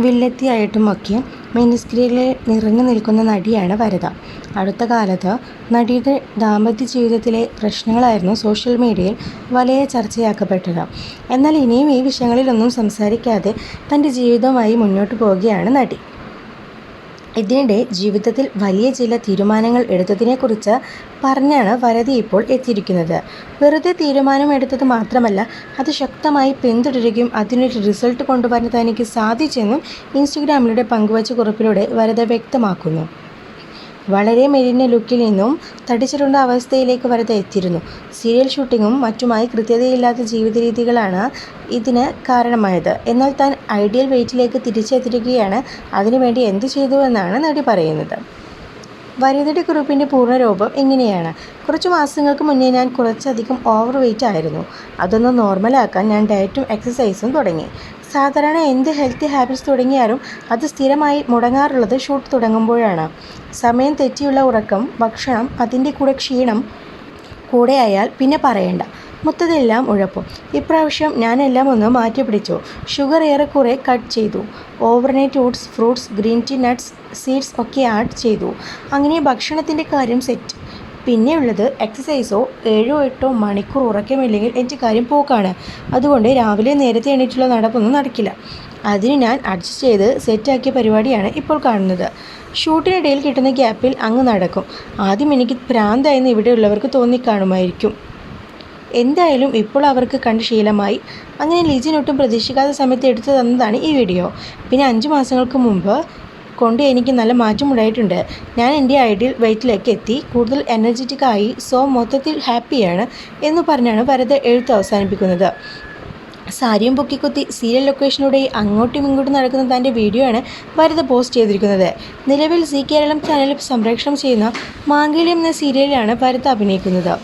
വില്ലത്തിയായിട്ടുമൊക്കെ മിനിസ്ക്രീനിൽ നിറഞ്ഞു നിൽക്കുന്ന നടിയാണ് വരദ. അടുത്ത കാലത്ത് നടിയുടെ ദാമ്പത്യ ജീവിതത്തിലെ പ്രശ്നങ്ങളായിരുന്നു സോഷ്യൽ മീഡിയയിൽ വലിയ ചർച്ചയാക്കപ്പെട്ടത്. എന്നാൽ ഇനിയും ഈ വിഷയങ്ങളിലൊന്നും സംസാരിക്കാതെ തന്റെ ജീവിതവുമായി മുന്നോട്ട് പോവുകയാണ് നടി. ഇതിനിടെ ജീവിതത്തിൽ വലിയ ചില തീരുമാനങ്ങൾ എടുത്തതിനെക്കുറിച്ച് പറഞ്ഞാണ് വരതി ഇപ്പോൾ എത്തിയിരിക്കുന്നത്. വെറുതെ തീരുമാനം എടുത്തത് മാത്രമല്ല അത് ശക്തമായി പിന്തുടരുകയും അതിനൊരു റിസൾട്ട് കൊണ്ടുവരാൻ തനിക്ക് സാധിച്ചെന്നും ഇൻസ്റ്റഗ്രാമിലൂടെ പങ്കുവച്ച കുറിപ്പിലൂടെ വരത വ്യക്തമാക്കുന്നു. വളരെ മെലിഞ്ഞ ലുക്കിൽ നിന്നും തടിച്ചുരുണ്ട അവസ്ഥയിലേക്ക് വരെ എത്തിയിരുന്നു. സീരിയൽ ഷൂട്ടിങ്ങും മറ്റുമായി കൃത്യതയില്ലാത്ത ജീവിത രീതികളാണ് ഇതിന് കാരണമായത്. എന്നാൽ താൻ ഐഡിയൽ വെയിറ്റിലേക്ക് തിരിച്ചെത്തിരിക്കുകയാണ് അതിനുവേണ്ടി എന്ത് ചെയ്തുവെന്നാണ് നടി പറയുന്നത്. വനിതയുടെ കുറിപ്പിന്റെ പൂർണരൂപം ഇങ്ങനെയാണ്. കുറച്ച് മാസങ്ങൾക്ക് മുന്നേ ഞാൻ കുറച്ചധികം ഓവർ വെയ്റ്റ് ആയിരുന്നു. അതൊന്ന് നോർമലാക്കാൻ ഞാൻ ഡയറ്റും എക്സസൈസും തുടങ്ങി. സാധാരണ എന്ത് ഹെൽത്തി ഹാബിറ്റ്സ് തുടങ്ങിയാലും അത് സ്ഥിരമായി മുടങ്ങാറുള്ളത് ഷൂട്ട് തുടങ്ങുമ്പോഴാണ്. സമയം തെറ്റിയുള്ള ഉറക്കം, ഭക്ഷണം, അതിന്റെ കൂടെ ക്ഷീണം കൂടെയായാൽ പിന്നെ പറയണ്ട. മൊത്തത്തിലെല്ലാം ഉഴപ്പും. ഇപ്രാവശ്യം ഞാനെല്ലാം ഒന്ന് മാറ്റി പിടിച്ചു ഷുഗർ ഏറെക്കുറെ കട്ട് ചെയ്തു. Overnight oats, fruits, green tea, nuts, seeds ഒക്കെ ആഡ് ചെയ്തു. അങ്ങനെ ഭക്ഷണത്തിന്റെ കാര്യം സെറ്റ്. പിന്നെയുള്ളത് എക്സസൈസോ ഏഴോ എട്ടോ മണിക്കൂർ ഉറക്കമില്ലെങ്കിൽ എന്റെ കാര്യം പോക്കാണ്. അതുകൊണ്ട് രാവിലെ നേരത്തെ എണീറ്റുള്ള നടപ്പൊന്നും നടക്കില്ല. അതിന് ഞാൻ അഡ്ജസ്റ്റ് ചെയ്ത് സെറ്റാക്കിയ പരിപാടിയാണ് ഇപ്പോൾ കാണുന്നത്. ഷൂട്ടിനിടയിൽ കിട്ടുന്ന ഗ്യാപ്പിൽ അങ്ങ് നടക്കും. ആദ്യം എനിക്ക് ഭ്രാന്തായെന്ന് ഇവിടെയുള്ളവർക്ക് തോന്നിക്കാണുമായിരിക്കും. എന്തായാലും ഇപ്പോൾ അവർക്ക് കണ്ട് ശീലമായി. അങ്ങനെ ലീജിനൊട്ടും പ്രതീക്ഷിക്കാത്ത സമയത്ത് എടുത്തു തന്നതാണ് ഈ വീഡിയോ. പിന്നെ അഞ്ച് മാസങ്ങൾക്ക് മുമ്പ് കൊണ്ട് എനിക്ക് നല്ല മാറ്റമുണ്ടായിട്ടുണ്ട്. ഞാൻ എന്റെ ഐഡിയൽ വെയ്റ്റിലേക്ക് എത്തി. കൂടുതൽ എനർജറ്റിക് ആയി. സോ മൊത്തത്തിൽ ഹാപ്പിയാണ് എന്ന് പറഞ്ഞാണ് വരദ എഴുത്ത് അവസാനിപ്പിക്കുന്നത്. സാരിയും പൊക്കിക്കുത്തി സീരിയൽ ലൊക്കേഷനിലൂടെ അങ്ങോട്ടും ഇങ്ങോട്ടും നടക്കുന്ന തന്റെ വീഡിയോ ആണ് വരദ പോസ്റ്റ് ചെയ്തിരിക്കുന്നത്. നിലവിൽ സി കേരളം ചാനൽ സംപ്രേഷണം ചെയ്യുന്ന മാംഗല്യം എന്ന സീരിയലിലാണ് വരദ അഭിനയിക്കുന്നത്.